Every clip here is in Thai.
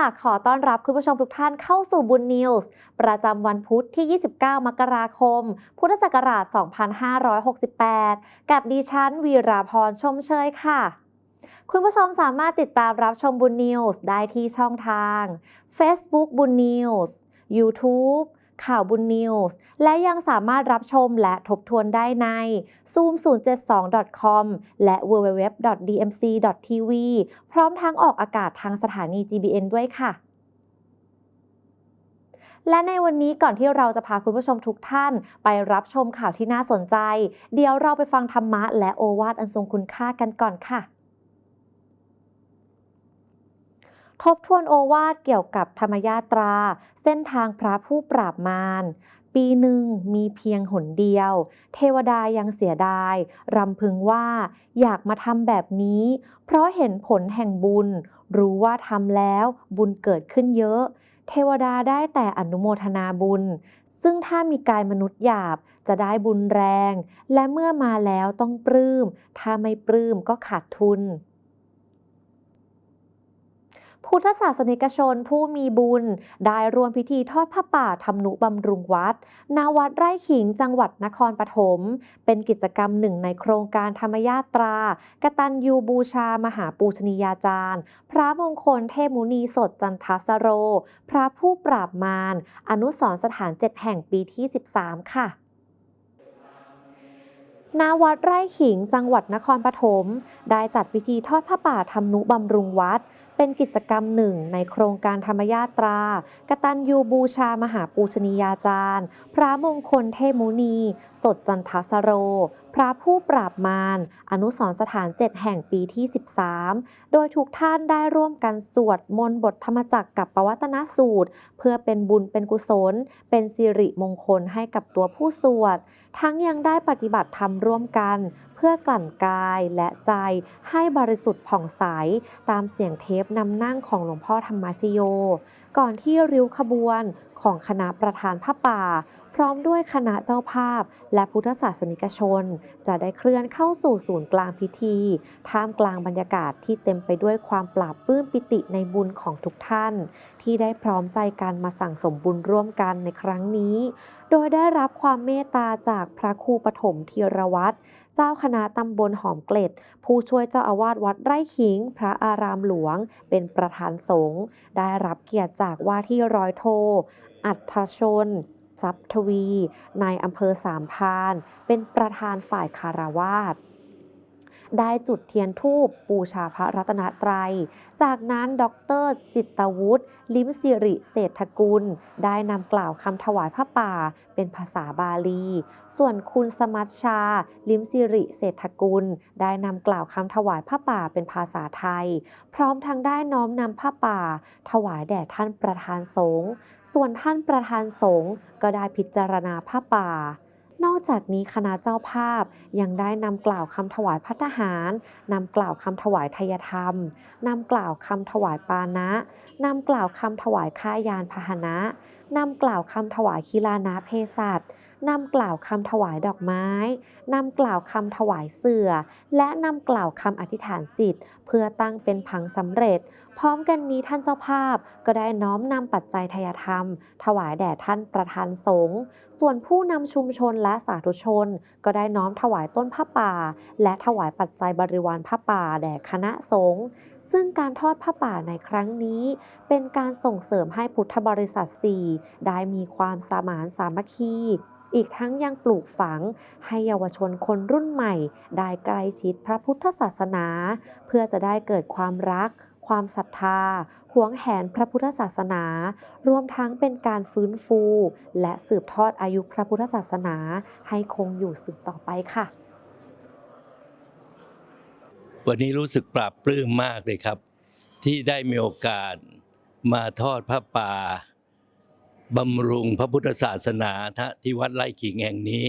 ค่ะ ขอต้อนรับคุณผู้ชมทุกท่านเข้าสู่บุญนิวส์ประจำวันพุธที่ 29 มกราคม พุทธศักราช 2568 กับดิฉันวีราพรชมเชยค่ะ คุณผู้ชมสามารถติดตามรับชมบุญนิวส์ได้ที่ช่องทาง Facebook บุญนิวส์ YouTube ข่าวบุญนิวส์ และยังสามารถรับชมและทบทวนได้ใน zoom072.com และ www.dmc.tv พร้อมทั้งออกอากาศทางสถานี GBN ด้วยค่ะและในวันนี้ก่อนที่เราจะพาคุณผู้ชมทุกท่าน ไปรับชมข่าวที่น่าสนใจ เดี๋ยวเราไปฟังธรรมะและโอวาทอันทรงคุณค่ากันก่อนค่ะ ทบทวนโอวาทเกี่ยวกับธรรมยาตรา เส้นทางพระผู้ปราบมาร ปีหนึ่งมีเพียงหนเดียว เทวดายังเสียดาย รำพึงว่าอยากมาทำแบบนี้ เพราะเห็นผลแห่งบุญ รู้ว่าทำแล้วบุญเกิดขึ้นเยอะ เทวดาได้แต่อนุโมทนาบุญ ซึ่งถ้ามีกายมนุษย์หยาบจะได้บุญแรง และเมื่อมาแล้วต้องปลื้ม ถ้าไม่ปลื้มก็ขาดทุน พุทธศาสนิกชนผู้มีบุญ ได้รวมพิธีทอดผ้าป่าทำนุบำรุงวัดณวัดไร่ขิงจังหวัดนครปฐม เป็นกิจกรรมหนึ่งในโครงการธรรมยาตรากตัญญูบูชา มหาปูชนียาจารย์ พระมงคลเทพมุนีสดจันทสโร พระผู้ปราบมาร อนุสรสถานเจ็ดแห่งปีที่ 13 ค่ะณวัดไร่ขิงจังหวัดนครปฐมได้จัดพิธีทอดผ้าป่าทำนุบำรุงวัด เป็นกิจกรรมหนึ่งในโครงการธรรมยาตรากตัญยูบูชามหาปูชนียาจารย์ พระมงคลเทมุนีสดจันทสโร พระผู้ปราบมาร อนุสรสถานเจ็ดแห่งปีที่ 13 โดยทุกท่านได้ร่วมกันสวดมนต์บทธรรมจักรกับปวัตนสูตร เพื่อเป็นบุญเป็นกุศล เป็นสิริมงคลให้กับตัวผู้สวด ทั้งยังได้ปฏิบัติธรรมร่วมกัน เพื่อกลั่นกายและใจให้บริสุทธิ์ผ่องใส ตามเสียงเทปนำนั่งของหลวงพ่อธรรมชโย ก่อนที่ริ้วขบวนของคณะประธานผ้าป่า พร้อมด้วยคณะเจ้าภาพ และพุทธศาสนิกชน จะได้เคลื่อนเข้าสู่ศูนย์กลางพิธี ท่ามกลางบรรยากาศที่เต็มไปด้วยความปราบปลื้มปิติในบุญของทุกท่าน ที่ได้พร้อมใจกันมาสั่งสมบุญร่วมกันในครั้งนี้ โดยได้รับความเมตตาจากพระครูปฐมธีรวัตรเจ้าคณะตำบลหอมเกล็ด ผู้ช่วยเจ้าอาวาสวัดไร่ขิง พระอารามหลวง เป็นประธานสงฆ์ได้รับเกียรติจากว่าที่ร้อยโท อัธชน ทรัพย์ทวี นายอำเภอสามพาน เป็นประธานฝ่ายคารวาส ได้จุดเทียนทูปบูชาพระรัตนตรัย จากนั้นดร จิตวุฒิลิมสิริเศรษฐกุล ได้นำกล่าวคำถวายผ้าป่า เป็นภาษาบาลี ส่วนคุณสมัชชา ลิมสิริเศรษฐกุล ได้นำกล่าวคำถวายผ้าป่าเป็นภาษาไทย พร้อมทั้งได้น้อมนำผ้าป่า ถวายแด่ท่านประธานสงฆ์ส่วนท่านประธานสงฆ์ก็ได้พิจารณาผ้าป่า นอกจากนี้คณะเจ้าภาพยังได้นำกล่าวคำถวายพัฒหารนำกล่าวคำถวายทยธรรมนำกล่าวคำถวายปานะนำกล่าวคำถวายค่ายานพาหนะนำกล่าวคำถวายคีลานะเพศัตนำกล่าวคำถวายดอกไม้ นำกล่าวคำถวายเสือและนำกล่าวคำอธิษฐานจิต เพื่อตั้งเป็นผังสำเร็จ พร้อมกันนี้ท่านเจ้าภาพก็ได้น้อมนำปัจจัยทายธรรม ถวายแด่ท่านประธานสงฆ์ ส่วนผู้นำชุมชนและสาธุชน ก็ได้น้อมถวายต้นผ้าป่า และถวายปัจจัยบริวารผ้าป่าแด่คณะสงฆ์ซึ่งการทอดผ้าป่าในครั้งนี้ เป็นการส่งเสริมให้พุทธบริษัท 4 ได้มีความสมานสามัคคีอีกทั้งยังปลูกฝังให้เยาวชนคนรุ่นใหม่ ได้ใกล้ชิดพระพุทธศาสนา เพื่อจะได้เกิดความรัก ความศรัทธา หวงแหนพระพุทธศาสนา รวมทั้งเป็นการฟื้นฟู และสืบทอดอายุพระพุทธศาสนา ให้คงอยู่สืบต่อไปค่ะ วันนี้รู้สึกปราบปลื้มมากเลยครับ ที่ได้มีโอกาสมาทอดพระป่าบำรุงพระพุทธศาสนาที่วัดไร่ขิงแห่งนี้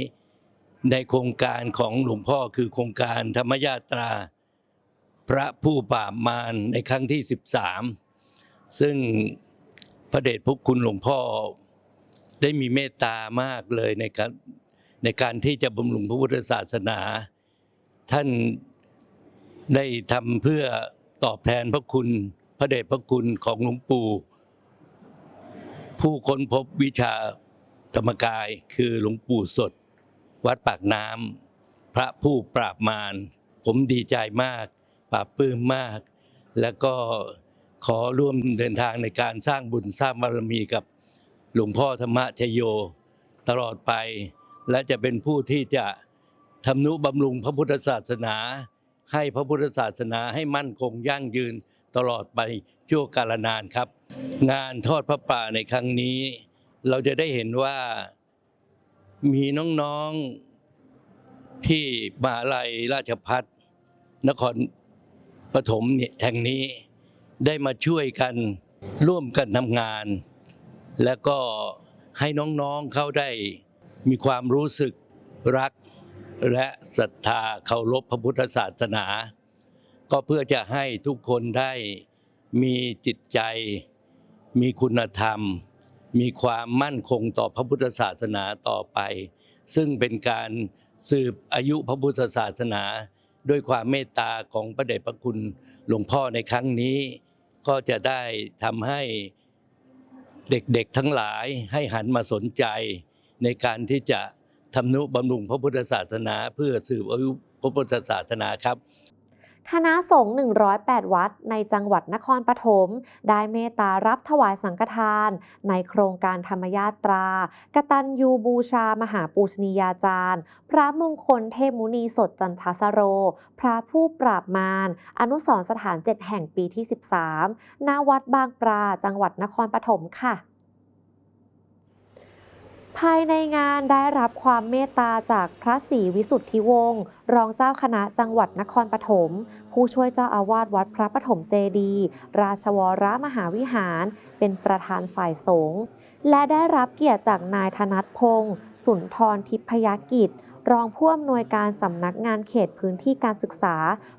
ในโครงการของหลวงพ่อคือโครงการธรรมยาตรา พระผู้ปราบมารในครั้งที่ 13 ซึ่งพระเดชพระคุณหลวงพ่อได้มีเมตตามากเลยในการในการที่จะบำรุงพระพุทธศาสนา ท่านได้ทำเพื่อตอบแทนพระคุณพระเดชพระคุณของหลวงปู่ ผู้ค้นพบวิชาธรรมกายคือหลวงปู่สด วัดปากน้ำพระผู้ปราบมารผมดีใจมาก ปราบปลื้มมาก แล้วก็ขอร่วมเดินทางในการสร้างบุญสร้างบารมีกับหลวงพ่อธรรมชโย ตลอดไป และจะเป็นผู้ที่จะทำนุบำรุงพระพุทธศาสนา ให้พระพุทธศาสนาให้มั่นคงยั่งยืนตลอดไปชั่วกาลนานครับ งานทอดพระป่าในครั้งนี้ เราจะได้เห็นว่ามีน้องๆที่มหาลัยราชพัฒนคร ปฐมเนี่ยแห่งนี้ได้มาช่วยกันร่วมกันทำงาน แล้วก็ให้น้องๆเขาได้มีความรู้สึกรักและศรัทธาเคารพพระพุทธศาสนา ก็เพื่อจะให้ทุกคนได้มีจิตใจ มีคุณธรรม มีความมั่นคงต่อพระพุทธศาสนาต่อไป ซึ่งเป็นการสืบอายุพระพุทธศาสนา ด้วยความเมตตาของพระเดชพระคุณหลวงพ่อในครั้งนี้ ก็จะได้ทำให้เด็กๆทั้งหลายให้หันมาสนใจ ในการที่จะทำนุบำรุงพระพุทธศาสนา เพื่อสืบอายุพระพุทธศาสนาครับ คณะสงฆ์108 วัดในจังหวัดนครปฐมได้เมตตารับถวายสังฆทาน ในโครงการธรรมยาตรากตัญญูบูชามหาปูชนียาจารย์ พระมงคลเทพมุนีสดจันทสโร พระผู้ปราบมาร อนุสรสถาน 7 แห่งปีที่ 13 ณ วัดบางปลาจังหวัดนครปฐมค่ะ ภายในงานได้รับความเมตตาจากพระศรีวิสุทธิวงศ์รองเจ้าคณะจังหวัดนครปฐม ผู้ช่วยเจ้าอาวาสวัดพระปฐมเจดี ราชวรมหาวิหาร เป็นประธานฝ่ายสงฆ์และได้รับเกียรติจากนายธนัทพงศ์สุนทรทิพยกิจ รองผู้อำนวยการสำนักงานเขตพื้นที่การศึกษา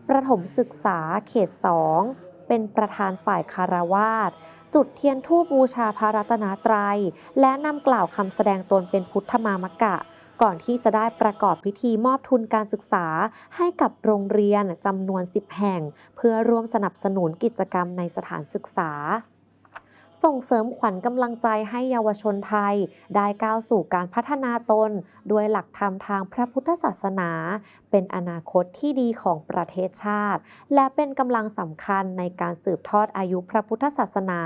ประถมศึกษาเขต 2 เป็นประธานฝ่ายคารวาส จุดเทียนทูปบูชาพระรัตนตรัย และนำกล่าวคำแสดงตนเป็นพุทธมามกะ ก่อนที่จะได้ประกอบพิธีมอบทุนการศึกษาให้กับโรงเรียนจำนวน 10 แห่ง เพื่อร่วมสนับสนุนกิจกรรมในสถานศึกษา ส่งเสริมขวัญกำลังใจให้เยาวชนไทย ได้ก้าวสู่การพัฒนาตน ด้วยหลักธรรมทางพระพุทธศาสนา เป็นอนาคตที่ดีของประเทศชาติ และเป็นกำลังสำคัญในการสืบทอดอายุพระพุทธศาสนา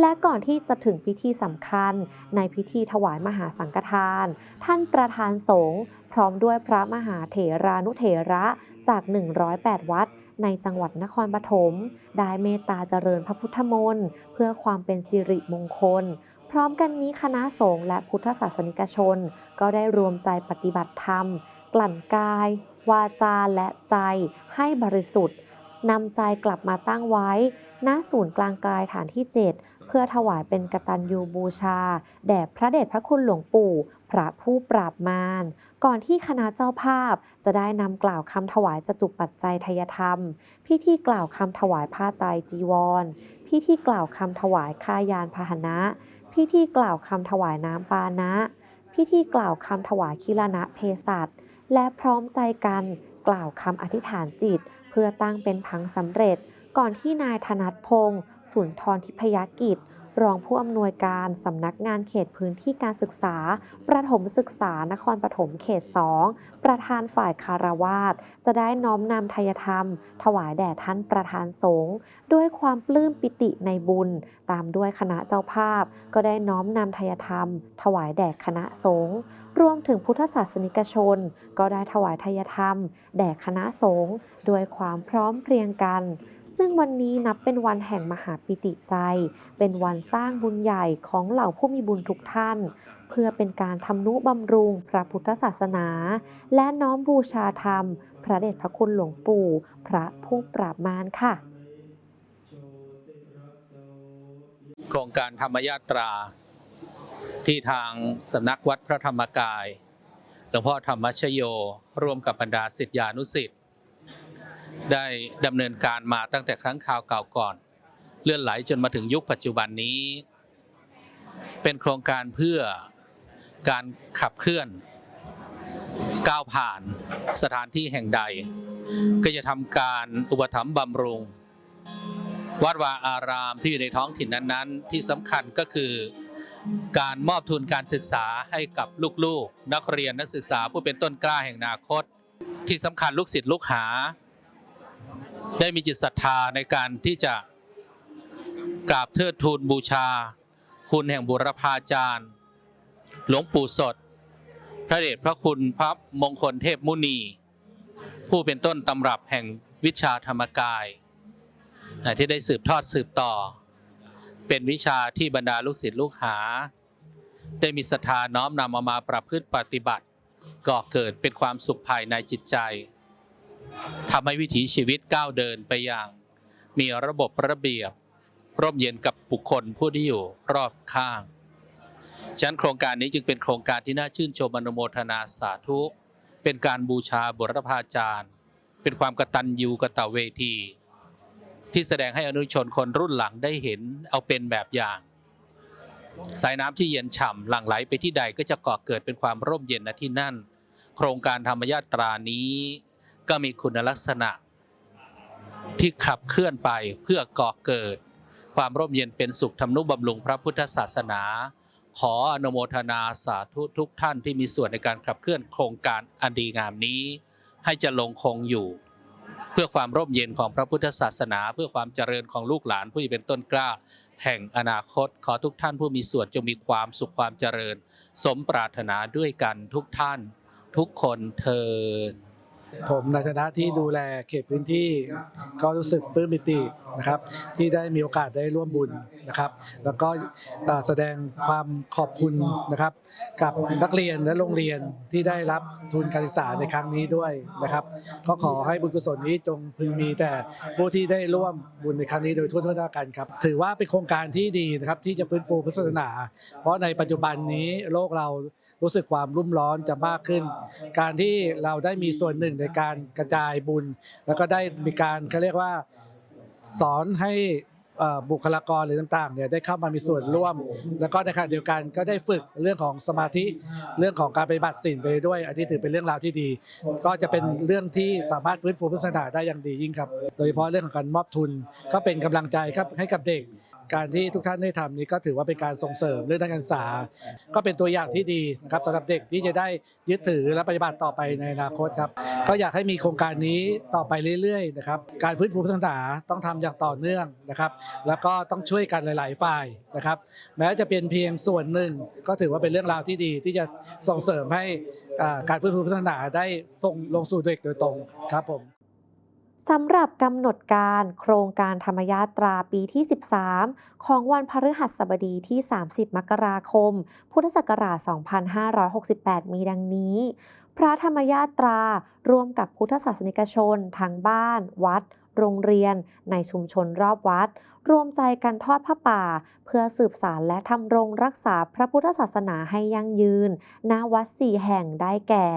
และก่อนที่จะถึงพิธีสำคัญ ในพิธีถวายมหาสังฆทาน ท่านประธานสงฆ์พร้อมด้วยพระมหาเถรานุเถระจาก 108 วัด ในจังหวัดนครปฐมได้เมตตาเจริญพระพุทธมนต์เพื่อความเป็นสิริมงคล พร้อมกันนี้คณะสงฆ์และพุทธศาสนิกชน ก็ได้รวมใจปฏิบัติธรรม กลั่นกาย วาจาและใจให้บริสุทธิ์นำใจกลับมาตั้งไว้ ณศูนย์กลางกายฐานที่ 7 เพื่อถวายเป็นกตัญญูบูชา แด่พระเดชพระคุณหลวงปู่ พระผู้ปราบมาร ก่อนที่คณะเจ้าภาพ จะได้นำกล่าวคำถวายจตุปัจจัยทยธรรม พิธีกล่าวคำถวายผ้าไตรจีวร พิธีกล่าวคำถวายค่ายานพาหนะ พิธีกล่าวคำถวายน้ำปานะ พิธีกล่าวคำถวายคิรณะเพศัตและพร้อมใจกันกล่าวคำอธิษฐานจิต เพื่อตั้งเป็นพังสำเร็จ ก่อนที่นายธนัทพงศ์สุนทรทิพยกิจ รองผู้อำนวยการสำนักงานเขตพื้นที่การศึกษา ประถมศึกษานครปฐมเขต 2 ประธานฝ่ายคารวาสจะได้น้อมนำทายธรรม ถวายแด่ท่านประธานสงฆ์ด้วยความปลื้มปิติในบุญ ตามด้วยคณะเจ้าภาพ ก็ได้น้อมนำทายธรรม ถวายแด่คณะสงฆ์รวมถึงพุทธศาสนิกชน ก็ได้ถวายทายธรรม แด่คณะสงฆ์ด้วยความพร้อมเพรียงกัน ซึ่งวันนี้นับเป็นวันแห่งมหาปิติใจ เป็นวันสร้างบุญใหญ่ของเหล่าผู้มีบุญทุกท่าน เพื่อเป็นการทำนุบำรุงพระพุทธศาสนา และน้อมบูชาธรรม พระเดชพระคุณหลวงปู่ พระผู้ปราบมารค่ะ โครงการธรรมยาตรา ที่ทางสำนักวัดพระธรรมกายหลวงพ่อธรรมชโย ร่วมกับบรรดาศิษยานุศิษย ได้ดำเนินการมาตั้งแต่ครั้งคราวเก่าก่อน เลื่อนไหลจนมาถึงยุคปัจจุบันนี้ เป็นโครงการเพื่อการขับเคลื่อนก้าวผ่านสถานที่แห่งใด ก็จะทำการอุปถัมภ์บำรุง วัดวาอารามที่อยู่ในท้องถิ่นนั้นๆ ที่สำคัญก็คือการมอบทุนการศึกษาให้กับลูกๆ นักเรียนนักศึกษาผู้เป็นต้นกล้าแห่งอนาคต ที่สำคัญลูกศิษย์ลูกหา ได้มีจิตศรัทธาในการที่จะกราบเทิดทูนบูชา คุณแห่งบุรพาจารย์ หลวงปู่สด พระเดชพระคุณพระมงคลเทพมุนี ผู้เป็นต้นตำรับแห่งวิชาธรรมกาย ที่ได้สืบทอดสืบต่อ เป็นวิชาที่บรรดาลูกศิษย์ลูกหา ได้มีศรัทธาน้อมนำเอามาประพฤติปฏิบัติก่อเกิดเป็นความสุขภายในจิตใจ ทำให้วิถีชีวิตก้าวเดินไปอย่าง มีระบบระเบียบ ร่มเย็นกับบุคคลผู้ที่อยู่รอบข้างฉะนั้นโครงการนี้จึงเป็นโครงการที่น่าชื่นชมอนุโมทนาสาธุ เป็นการบูชาบุรพาจารย์ เป็นความกตัญญูกตเวที ที่แสดงให้อนุชนคนรุ่นหลังได้เห็นเอาเป็นแบบอย่าง สายน้ำที่เย็นฉ่ำหลั่งไหลไปที่ใดก็จะก่อเกิดเป็นความร่มเย็นณที่นั่น โครงการธรรมยาตรานี้ ก็มีคุณลักษณะที่ขับเคลื่อนไปเพื่อก่อเกิด ความร่มเย็นเป็นสุขทำนุบำรุงพระพุทธศาสนา ขออนุโมทนาสาธุทุกท่านที่มีส่วนในการขับเคลื่อนโครงการอันดีงามนี้ ให้จะลงคงอยู่ เพื่อความร่มเย็นของพระพุทธศาสนา เพื่อความเจริญของลูกหลานผู้เป็นต้นกล้า แห่งอนาคต ขอทุกท่านผู้มีส่วนจงมีความสุขความเจริญ สมปรารถนาด้วยกันทุกท่าน ทุกคนเทิน ผมในฐานะที่ดูแลเขตพื้นที่ก็รู้สึกปลื้มปิตินะครับที่ได้มีโอกาสได้ร่วมบุญนะครับ แล้วก็เอ่อแสดงความขอบคุณนะครับ กับนักเรียนและโรงเรียนที่ได้รับทุนการศึกษาในครั้งนี้ด้วยนะครับ ก็ขอให้บุญกุศลนี้จงพึงมีแต่ผู้ที่ได้ร่วมบุญในครั้งนี้โดยทั่วๆกันครับ ถือว่าเป็นโครงการที่ดีนะครับที่จะฟื้นฟูพุทธศาสนา เพราะในปัจจุบันนี้โลกเรา รู้สึกความรุ่มร้อนจะมากขึ้น การที่เราได้มีส่วนหนึ่งในการกระจายบุญ แล้วก็ได้มีการเขาเรียกว่าสอนให้ บุคลากรหรือต่างๆเนี่ยได้เข้ามามีส่วนร่วม แล้วก็ในขณะเดียวกันก็ได้ฝึกเรื่องของสมาธิเรื่องของการปฏิบัติศีลไปด้วย อันนี้ถือเป็นเรื่องราวที่ดี ก็จะเป็นเรื่องที่สามารถฟื้นฟูพุทธศาสนาได้อย่างดียิ่งครับ โดยเฉพาะเรื่องของการมอบทุนก็เป็นกำลังใจครับให้กับเด็ก การที่ทุกท่านได้ทำนี้ก็ถือว่าเป็นการส่งเสริมเรื่องด้านการศึกษา ก็เป็นตัวอย่างที่ดีนะครับสำหรับเด็กที่จะได้ยึดถือและปฏิบัติต่อไปในอนาคตครับก็อยากให้มีโครงการนี้ต่อไปเรื่อยๆนะครับการฟื้นฟูพุทธศาสนาต้องทำอย่างต่อเนื่องนะครับแล้วก็ต้องช่วยกันหลาย ๆ ฝ่ายนะครับ แม้จะเป็นเพียงส่วนหนึ่ง ก็ถือว่าเป็นเรื่องราวที่ดีที่จะส่งเสริมให้การฟื้นฟูพุทธศาสนาได้ส่งลงสู่เด็กโดยตรงครับผมสำหรับกำหนดการโครงการธรรมยาตราปีที่ 13 ของวันพฤหัสบดีที่ 30 มกราคม พุทธศักราช 2568 มีดังนี้ พระธรรมยาตราร่วมกับพุทธศาสนิกชนทางบ้าน วัด โรงเรียน ในชุมชนรอบวัด รวมใจกันทอดผ้าป่า เพื่อสืบสารและทำรงรักษาพระพุทธศาสนาให้ยั่งยืน ณ วัดสี่แห่งได้แก่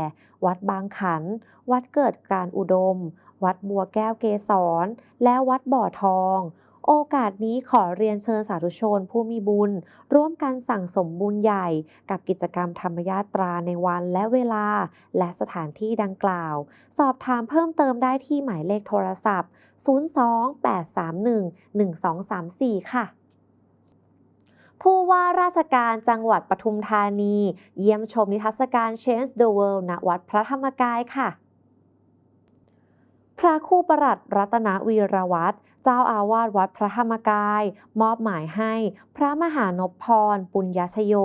วัดบางขัน วัดเกิดการอุดม วัดบัวแก้วเกษร และวัดบ่อทองโอกาสนี้ขอเรียนเชิญสาธุชนผู้มีบุญ ร่วมกันสั่งสมบุญใหญ่ กับกิจกรรมธรรมยาตราในวันและเวลา และสถานที่ดังกล่าว สอบถามเพิ่มเติมได้ที่หมายเลขโทรศัพท์ 028311234 ค่ะ ผู้ว่าราชการจังหวัดปทุมธานี เยี่ยมชมนิทรรศการ Change the World ณวัดพระธรรมกายค่ะ พระคู่ประหลัดรัตนวีรวัตรเจ้าอาวาสวัดพระธรรมกาย มอบหมายให้ พระมหานพพร ปุญญชโย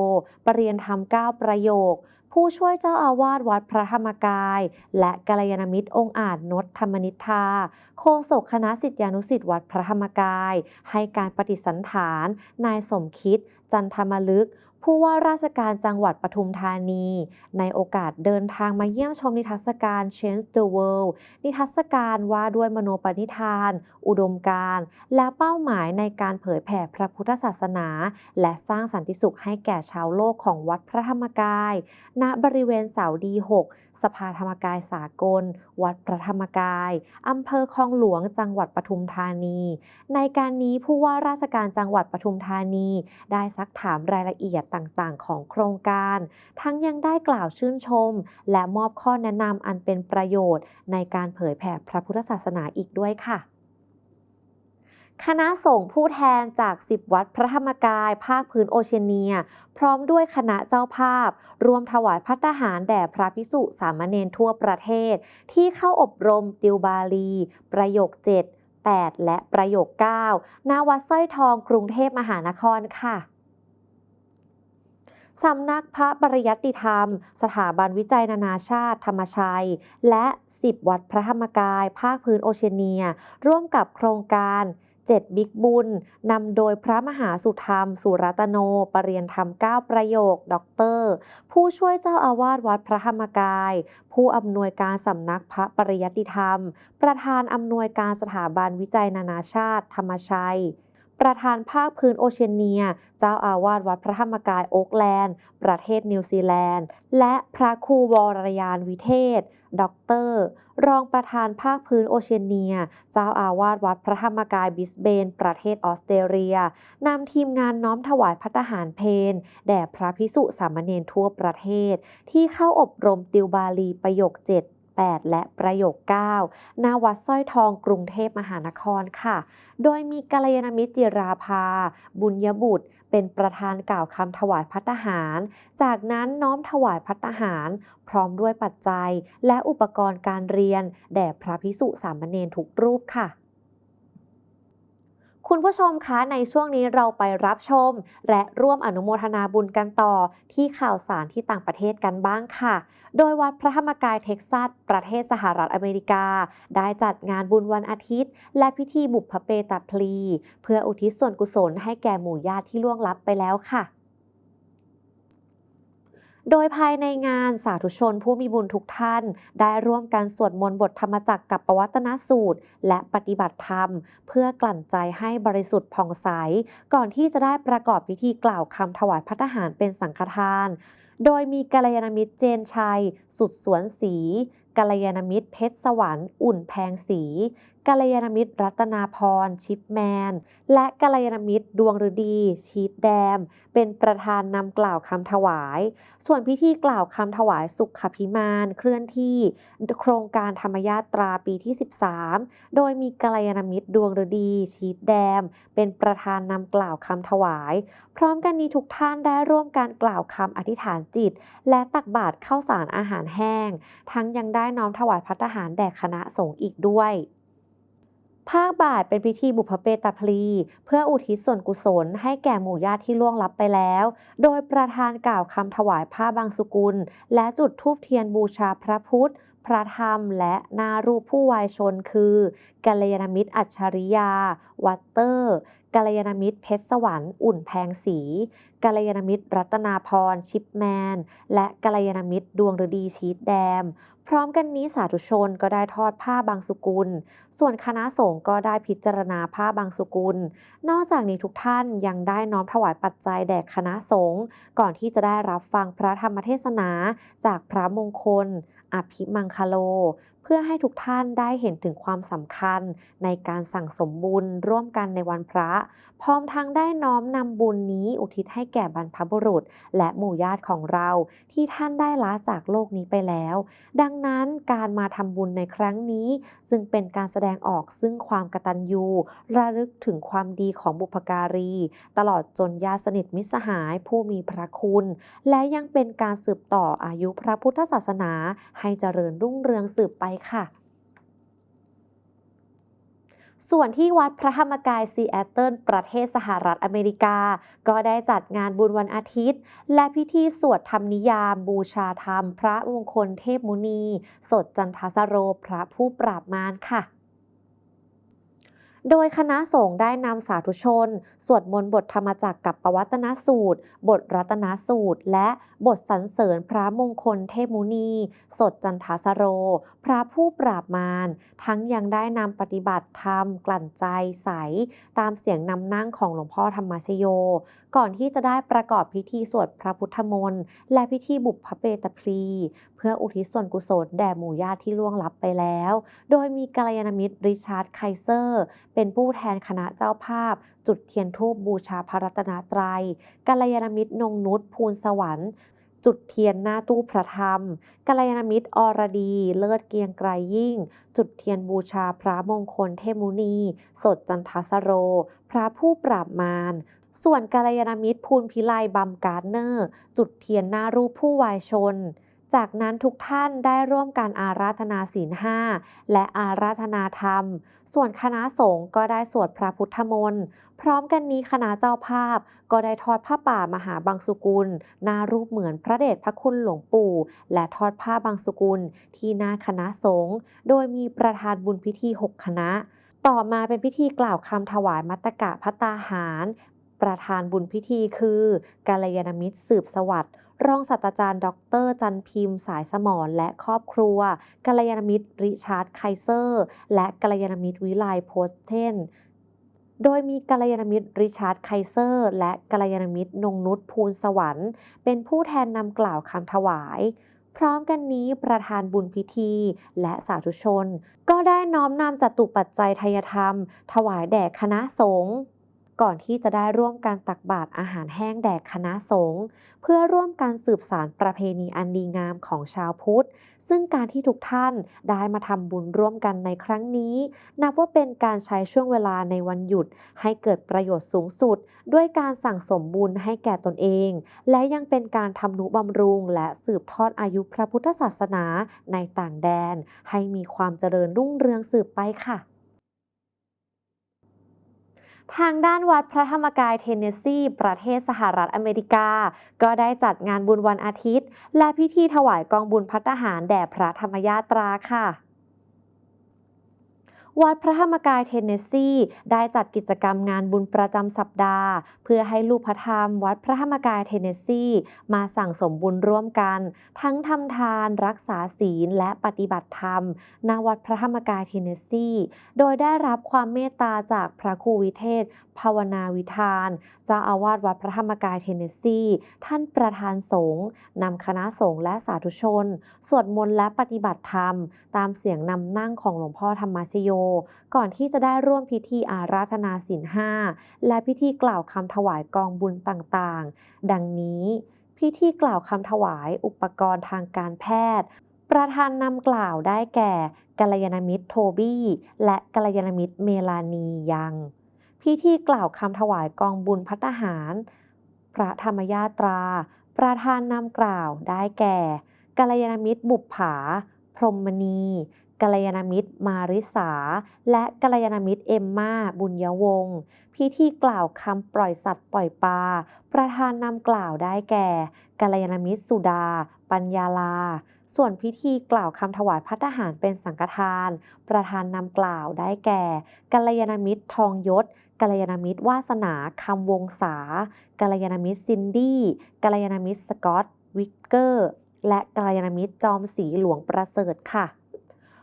ปรเรียนธรรมเก้าประโยค ผู้ช่วยเจ้าอาวาสวัดพระธรรมกาย และกัลยาณมิตรองค์อาจนดธรรมนิทาโฆษกคณะสิทธิานุสิทธิ์วัดพระธรรมกาย ให้การปฏิสันฐาน นายสมคิด จันทมลึก ผู้ว่าราชการจังหวัดปทุมธานี ในโอกาสเดินทางมาเยี่ยมชมนิทรรศการ Change the World นิทรรศการว่าด้วยมโนปณิธาน อุดมการณ์และเป้าหมายในการเผยแผ่พระพุทธศาสนา และสร้างสันติสุขให้แก่ชาวโลกของวัดพระธรรมกาย ณบริเวณเสาดี 6 ภาธรรมกายสากล วัดพระธรรมกาย อำเภอคลองหลวงจังหวัดปทุมธานี ในการนี้ผู้ว่าราชการจังหวัดปทุมธานี ได้ซักถามรายละเอียดต่างๆ ของโครงการ ทั้งยังได้กล่าวชื่นชม และมอบข้อแนะนำอันเป็นประโยชน์ ในการเผยแผ่พระพุทธศาสนาอีกด้วยค่ะ คณะสงฆ์ผู้แทนจาก 10 วัดพระธรรมกาย ภาคพื้นโอเชียเนีย พร้อมด้วยคณะเจ้าภาพ รวมถวายพัตตาหารแด่พระภิกษุสามเณรทั่วประเทศ ที่เข้าอบรมติวบาลี ประโยค 7 8 และประโยค 9ณวัดสร้อยทองกรุงเทพมหานครค่ะสำนักพระปริยัติธรรม สถาบันวิจัยนานาชาติ ธรรมชัย และ 10 วัดพระธรรมกาย ภาคพื้นโอเชียเนีย ร่วมกับโครงการ 7 บิ๊กบุญ นำโดยพระมหาสุธรรม สุรัตโน ปรริยนธรรม 9 ประโยค ด็อกเตอร์ ผู้ช่วยเจ้าอาวาสวัดพระธรรมกาย ผู้อำนวยการสำนักพระปริยติธรรม ประธานอำนวยการสถาบันวิจัยนานาชาติ ธรรมชัย ประธานภาคพื้นโอเชียเนีย เจ้าอาวาสวัดพระธรรมกายโอ๊กแลนด์ ประเทศนิวซีแลนด์ และพระครูวรยานวิเทศด็อกเตอร์รองประธานภาคพื้นโอเชียเนีย เจ้าอาวาสวัดพระธรรมกายบิสเบน ประเทศออสเตรเลีย นำทีมงานน้อมถวายพัตตาหารเพนแด่พระพิสุสามเณรทั่วประเทศ ที่เข้าอบรมติวบาลีประโยค7 8 และประโยค9ณวัดสร้อยทองกรุงเทพมหานครค่ะ โดยมีกัลยาณมิตรจิราภา บุญยบุตร เป็นประธานกล่าวคำถวายพัตตาหาร จากนั้นน้อมถวายพัตตาหาร พร้อมด้วยปัจจัย และอุปกรณ์การเรียน แด่พระพิสุสามเณรทุกรูปค่ะ คุณผู้ชมคะในช่วงนี้เราไปรับชม และร่วมอนุโมทนาบุญกันต่อที่ข่าวสารที่ต่างประเทศกันบ้างค่ะ โดยวัดพระธรรมกายเท็กซัส ประเทศสหรัฐอเมริกา ได้จัดงานบุญวันอาทิตย์ และพิธีบุพเพตาพลี เพื่ออุทิศส่วนกุศลให้แก่หมู่ญาติที่ล่วงลับไปแล้วค่ะ โดยภายในงานสาธุชนผู้มีบุญทุกท่าน ได้ร่วมกันสวดมนต์บทธรรมจักรกับปวัตนสูตร และปฏิบัติธรรม เพื่อกลั่นใจให้บริสุทธิ์ผ่องใส ก่อนที่จะได้ประกอบพิธีกล่าวคำถวายพัตตาหารเป็นสังฆทาน โดยมีกัลยาณมิตรเจนชัย สุดสวนศรีกัลยาณมิตรเพชรสวรรค์ อุ่นแพงศรี กัลยาณมิตรรัตนาพร ชิปแมน และกัลยาณมิตรดวงฤดี ชีตแดม เป็นประธานนำกล่าวคำถวาย ส่วนพิธีกล่าวคำถวายสุขพิมานเคลื่อนที่ โครงการธรรมญาตราปีที่ 13 โดยมีกัลยาณมิตรดวงฤดี ชีตแดม เป็นประธานนำกล่าวคำถวาย พร้อมกันนี้ทุกท่านได้ร่วมการกล่าวคำอธิษฐานจิต และตักบาตรข้าวสารอาหารแห้ง ทั้งยังได้น้อมถวายพัตตาหารแด่คณะสงฆ์อีกด้วย ภาคบ่ายเป็นพิธีบุพเพตพลี เพื่ออุทิศส่วนกุศลให้แก่หมู่ญาติที่ล่วงลับไปแล้ว โดยประธานกล่าวคำถวายผ้าบางสุกุล และจุดธูปเทียนบูชาพระพุทธ พระธรรม และนารูปผู้วายชนคือกัลยาณมิตรอัจฉริยา วัตเตอร์กัลยาณมิตรเพชรสวรรค์อุ่นแพงศรีกัลยาณมิตรรัตนาพรชิปแมน และกัลยาณมิตรดวงฤดีชีตแดม พร้อมกันนี้สาธุชนก็ได้ทอดผ้าบางสุกุล ส่วนคณะสงฆ์ก็ได้พิจารณาผ้าบางสุกุล นอกจากนี้ทุกท่านยังได้น้อมถวายปัจจัยแด่คณะสงฆ์ก่อนที่จะได้รับฟังพระธรรมเทศนาจากพระมงคล อภิมังคโล พื่อให้ทุกท่านได้เห็นถึงความสำคัญในการสั่งสมบุญร่วมกันในวันพระ พร้อมทั้งได้น้อมนำบุญนี้อุทิศให้แก่บรรพบุรุษ และหมู่ญาติของเรา ที่ท่านได้ละจากโลกนี้ไปแล้ว ดังนั้นการมาทำบุญในครั้งนี้ จึงเป็นการแสดงออกซึ่งความกตัญญูระลึกถึงความดีของบุพการี ตลอดจนญาติสนิทมิสหายผู้มีพระคุณ และยังเป็นการสืบต่ออายุพระพุทธศาสนา ให้เจริญรุ่งเรืองสืบไปค่ะ ส่วนที่วัดพระธรรมกายซีแอตเทิลประเทศสหรัฐอเมริกา ก็ได้จัดงานบุญวันอาทิตย์ และพิธีสวดธรรมนิยามบูชาธรรม พระมงคลเทพมุนี สดจันทสโรพระผู้ปราบมารค่ะ โดยคณะสงฆ์ได้นำสาธุชน สวดมนต์บทธรรมจักรกับปวัตนสูตร บทรัตนสูตร และบทสรรเสริญพระมงคลเทพมุนี สดจันทสโร พระผู้ปราบมาร ทั้งยังได้นำปฏิบัติธรรม กลั่นใจใส ตามเสียงนำนั่งของหลวงพ่อธรรมชโย ก่อนที่จะได้ประกอบพิธีสวดพระพุทธมนต์และพิธีบุพเพเตพลีเพื่ออุทิศส่วนกุศลแด่หมู่ญาติที่ล่วงลับไปแล้ว โดยมีกัลยาณมิตรริชาร์ดไคเซอร์เป็นผู้แทนคณะเจ้าภาพ จุดเทียนธูปบูชาพระรัตนตรัยกัลยาณมิตรนงนุชภูลสวรรค์จุดเทียนหน้าตู้พระธรรมกัลยาณมิตรอรดี เลิศเกียงไกรยิ่ง จุดเทียนบูชาพระมงคลเทมุนี สดจันทสโร พระผู้ปราบมาร ส่วนกัลยาณมิตรภูลพิไลบัมการ์เนอร์ จุดเทียนหน้ารูปผู้วายชน จากนั้นทุกท่านได้ร่วมการอาราธนาศีลห้าและอาราธนาธรรม ส่วนคณะสงฆ์ก็ได้สวดพระพุทธมนต์ พร้อมกันนี้คณะเจ้าภาพ ก็ได้ทอดผ้าป่ามหาบางสุกุลหน้ารูปเหมือนพระเดชพระคุณหลวงปู่ และทอดผ้าบางสุกุล ที่หน้าคณะสงฆ์โดยมีประธานบุญพิธี 6 คณะ ต่อมาเป็นพิธีกล่าวคำถวายมัตตกะพัตตาหาร ประธานบุญพิธีคือ กาลยานมิตรสืบสวัสดิ์ รองศาสตราจารย์ดอกเตอรจันพิมพ์สายสมรและครอบครัวกัลยาณมิตรริชาร์ดไคเซอร์ และกัลยาณมิตรวิไลโพสเทนโดยมีกัลยาณมิตรริชาร์ดไคเซอร์ และกัลยาณมิตรนงนุชภูลสวรรค์ เป็นผู้แทนนำกล่าวคำถวาย พร้อมกันนี้ประธานบุญพิธี และสาธุชน ก็ได้น้อมนำจตุปัจจัยทยธรรม ถวายแด่คณะสงฆ์ ก่อนที่จะได้ร่วมการตักบาตรอาหารแห้งแด่คณะสงฆ์เพื่อร่วมการสืบสารประเพณีอันดีงามของชาวพุทธ ซึ่งการที่ทุกท่านได้มาทำบุญร่วมกันในครั้งนี้ นับว่าเป็นการใช้ช่วงเวลาในวันหยุด ให้เกิดประโยชน์สูงสุด ด้วยการสั่งสมบุญให้แก่ตนเอง และยังเป็นการทำนุบำรุง และสืบทอดอายุพระพุทธศาสนาในต่างแดน ให้มีความเจริญรุ่งเรืองสืบไปค่ะ ทางด้านวัดพระธรรมกายเทนเนสซีประเทศสหรัฐอเมริกา ก็ได้จัดงานบุญวันอาทิตย์ และพิธีถวายกองบุญพัฒหารแด่พระธรรมยาตราค่ะ วัดพระธรรมกายเทนเนสซีได้จัดกิจกรรมงานบุญประจำสัปดาห์ เพื่อให้ลูกพระธรรมวัดพระธรรมกายเทนเนสซีมาสั่งสมบุญร่วมกัน ทั้งทำทานรักษาศีลและปฏิบัติธรรมณวัดพระธรรมกายเทนเนสซีโดยได้รับความเมตตาจากพระครูวิเทศ ภาวนาวิธานเจ้าอาวาสวัดพระธรรมกายเทนเนสซีท่านประธานสงฆ์นำคณะสงฆ์และสาธุชน สวดมนต์และปฏิบัติธรรม ตามเสียงนำนั่งของหลวงพ่อธรรมชโยก่อนที่จะได้ร่วมพิธีอาราธนาศีลห้าและพิธีกล่าวคำถวายกองบุญต่างๆ ดังนี้ พิธีกล่าวคำถวายอุปกรณ์ทางการแพทย์ ประธานนำกล่าวได้แก่กัลยาณมิตรโทบี้ และกัลยาณมิตรเมลานียัง พิธีกล่าวคำถวายกองบุญพัฒหาร พระธรรมยาตรา ประธานนำกล่าวได้แก่กัลยาณมิตรบุปผา พรหมณี กัลยาณมิตรมาริสา และกัลยาณมิตรเอมมาบุญยวงศ์พิธีกล่าวคำปล่อยสัตว์ปล่อยปลาประธานนำกล่าวได้แก่กัลยาณมิตรสุดา ปัญญาลา ส่วนพิธีกล่าวคำถวายพัฒหารเป็นสังฆทาน ประธานนำกล่าวได้แก่กัลยาณมิตรทองยศกัลยาณมิตรวาสนาคำวงศากัลยาณมิตรซินดี้กัลยาณมิตรสกอตวิกเกอร์ และกัลยาณมิตรจอมศรีหลวงประเสริฐค่ะ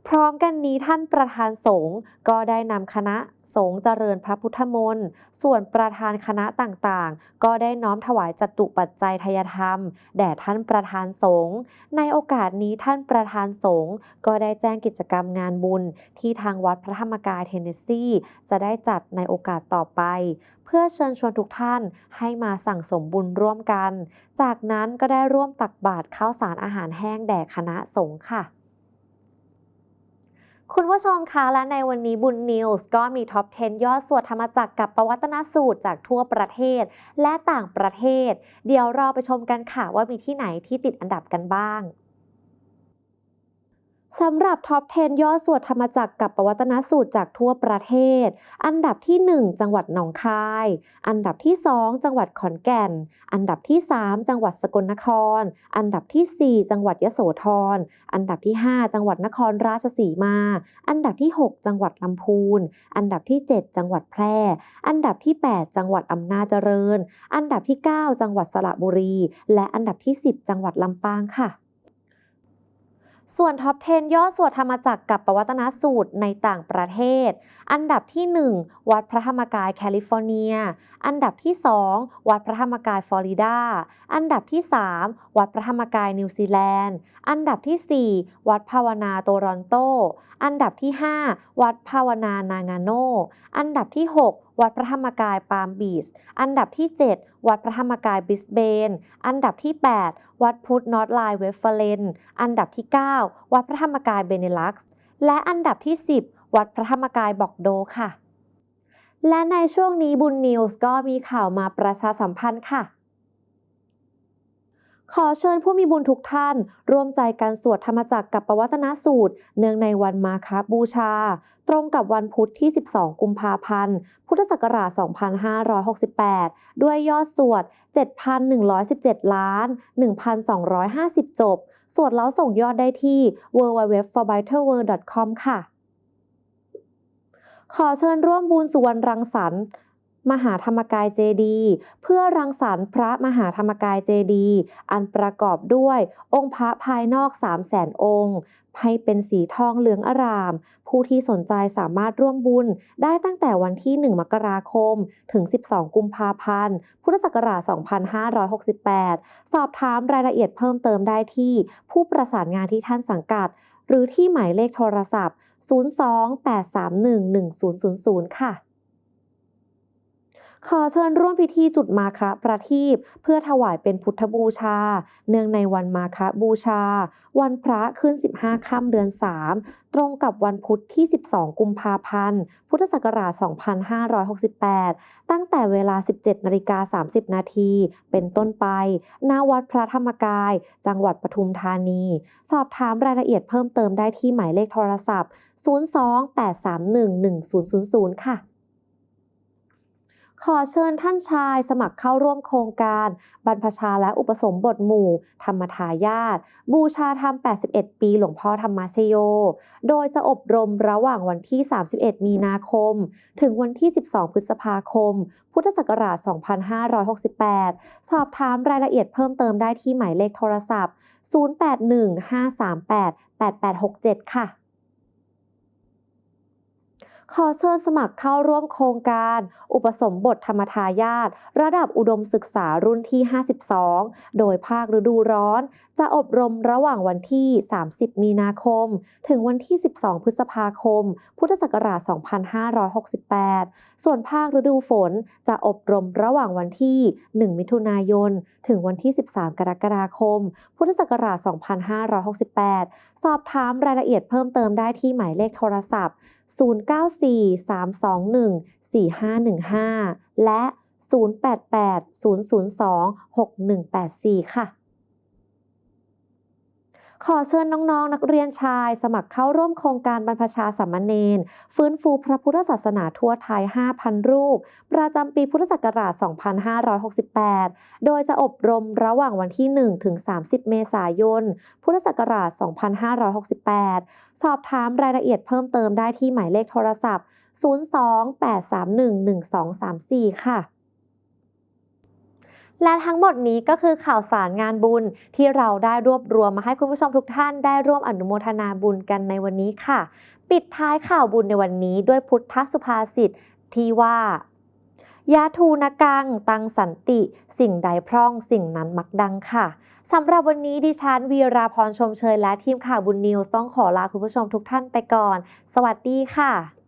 พร้อมกันนี้ท่านประธานสงฆ์ก็ได้นำคณะสงฆ์เจริญพระพุทธมนต์ส่วนประธานคณะต่างๆ ก็ได้น้อมถวายจตุปัจจัยทายธรรม แด่ท่านประธานสงฆ์ในโอกาสนี้ท่านประธานสงฆ์ก็ได้แจ้งกิจกรรมงานบุญ ที่ทางวัดพระธรรมกายเทนเนสซีจะได้จัดในโอกาสต่อไป เพื่อเชิญชวนทุกท่านให้มาสั่งสมบุญร่วมกัน จากนั้นก็ได้ร่วมตักบาตรข้าวสารอาหารแห้งแด่คณะสงฆ์ค่ะ คุณผู้ชมคะและในวันนี้บุญนิวส์ก็มีท็อป 10 ยอดสวดธรรมจักรกับประวัตนสูตรจากทั่วประเทศ และต่างประเทศ เดี๋ยวเราไปชมกันค่ะว่ามีที่ไหนที่ติดอันดับกันบ้าง สำหรับท็อป 10 ยอดสวดธรรมจักรกับปวัตนสูตรจากทั่วประเทศ อันดับที่ 1 จังหวัดหนองคาย อันดับที่ 2 จังหวัดขอนแก่น อันดับที่ 3 จังหวัดสกลนคร อันดับทีสี่ 4 จังหวัดยโสธร อันดับที่ 5 จังหวัดนครราชสีมา อันดับที่ 6 จังหวัดลำพูน อันดับที่ 7 จังหวัดแพร่ อันดับที่ 8 จังหวัดอำนาจเจริญ อันดับที่ 9 จังหวัดสระบุรี และอันดับที่ 10 จังหวัดลำปางค่ะ ส่วนท็อป 10ยอดสวดธรรมจักรกับปวัตนสูตรในต่างประเทศ อันดับที่ 1 วัดพระธรรมกายแคลิฟอร์เนีย อันดับที่ 2 วัดพระธรรมกายฟลอริดา อันดับที่ 3 วัดพระธรรมกายนิวซีแลนด์ อันดับที่ 4 วัดภาวนาโตรอนโต อันดับที่ 5 วัดภาวนานางาโน อันดับที่ 6วัดพระธรรมกายปาล์มบีชอันดับที่ 7 วัดพระธรรมกายบิสเบน อันดับที่ 8 วัดพุทธนอตไลน์เวฟเฟลน อันดับที่ 9 วัดพระธรรมกายเบเนลักซ์และอันดับที่ 10 วัดพระธรรมกายบอกโดค่ะ และในช่วงนี้บุญนิวส์ก็มีข่าวมาประชาสัมพันธ์ค่ะ ขอเชิญผู้มีบุญทุกท่าน ร่วมใจกันสวดธรรมจักรกับปวัตนสูตร เนื่องในวันมาคบูชา ตรงกับวันพุธที่ 12 กุมภาพันธ์ พุทธศักราช 2568 ด้วยยอดสวด 7,117 ล้าน 1,250 จบ สวดแล้วส่งยอดได้ที่ www.forbitterworld.com ค่ะ ขอเชิญร่วมบุญสุวรรณรังสรรค์ มหาธรรมกายเจดีเพื่อรังสรรค์พระมหาธรรมกายเจดีอันประกอบด้วยองค์พระภายนอก3 0 0แสนองค์ให้เป็นสีทองเหลืองอร่าม ผู้ที่สนใจสามารถร่วมบุญได้ตั้งแต่วันที่ 1 มกราคม ถึง 12 กุมภาพันธ์ พุทธศักราช 2568 สอบถามรายละเอียดเพิ่มเติมได้ที่ ผู้ประสานงานที่ท่านสังกัด หรือที่หมายเลขโทรศัพท์ 02-831-1000 ค่ะ ขอเชิญร่วมพิธีจุดมาคะประทีปเพื่อถวายเป็นพุทธบูชา เนื่องในวันมาคะบูชา วันพระขึ้น 15 ค่ำเดือน 3 ตรงกับวันพุธที่ 12 กุมภาพันธ์ พุทธศักราช 2568 ตั้งแต่เวลา 17นาฬิกา30 นาที เป็นต้นไปณวัดพระธรรมกาย จังหวัดปทุมธานี สอบถามรายละเอียดเพิ่มเติมได้ที่หมายเลขโทรศัพท์ 02-831-1000 ค่ะ ขอเชิญท่านชายสมัครเข้าร่วมโครงการ บรรพชาและอุปสมบทหมู่ ธรรมทายาทบูชาธรรม 81 ปีหลวงพ่อธรรมชโย โดยจะอบรมระหว่างวันที่ 31 มีนาคม ถึงวันที่ 12 พฤษภาคม พุทธศักราช 2568 สอบถามรายละเอียดเพิ่มเติมได้ที่หมายเลขโทรศัพท์ 0815388867 ค่ะ ขอเชิญสมัครเข้าร่วมโครงการ อุปสมบทธรรมทายาทระดับอุดมศึกษารุ่นที่ 52 โดยภาคฤดูร้อน จะอบรมระหว่างวันที่ 30 มีนาคม ถึงวันที่ 12 พฤษภาคม พุทธศักราช 2568 ส่วนภาคฤดูฝนจะอบรมระหว่างวันที่ 1 มิถุนายน ถึงวันที่ 13 กรกฎาคม พุทธศักราช 2568 สอบถามรายละเอียดเพิ่มเติมได้ที่หมายเลขโทรศัพท์0943214515 และ 0880026184 ค่ะ ขอเชิญน้องๆนักเรียนชาย สมัครเข้าร่วมโครงการบรรพชาสามเณรฟื้นฟูพระพุทธศาสนาทั่วไทย 5,000 รูป ประจำปีพุทธศักราช 2568 โดยจะอบรมระหว่างวันที่ 1 ถึง 30 เมษายน พุทธศักราช 2568 สอบถามรายละเอียดเพิ่มเติมได้ที่หมายเลขโทรศัพท์ 02-831-1234 ค่ะ และทั้งหมดนี้ก็คือข่าวสารงานบุญที่เราได้รวบรวมมาให้คุณผู้ชมทุกท่านได้ร่วมอนุโมทนาบุญกันในวันนี้ค่ะ ปิดท้ายข่าวบุญในวันนี้ด้วยพุทธสุภาษิตที่ว่ายาทูนกัง ตังสันติ สิ่งใดพร่องสิ่งนั้นมักดังค่ะสำหรับวันนี้ดิฉันวีราพรชมเชยและทีมข่าวบุญนิวส์ต้องขอลาคุณผู้ชมทุกท่านไปก่อน สวัสดีค่ะ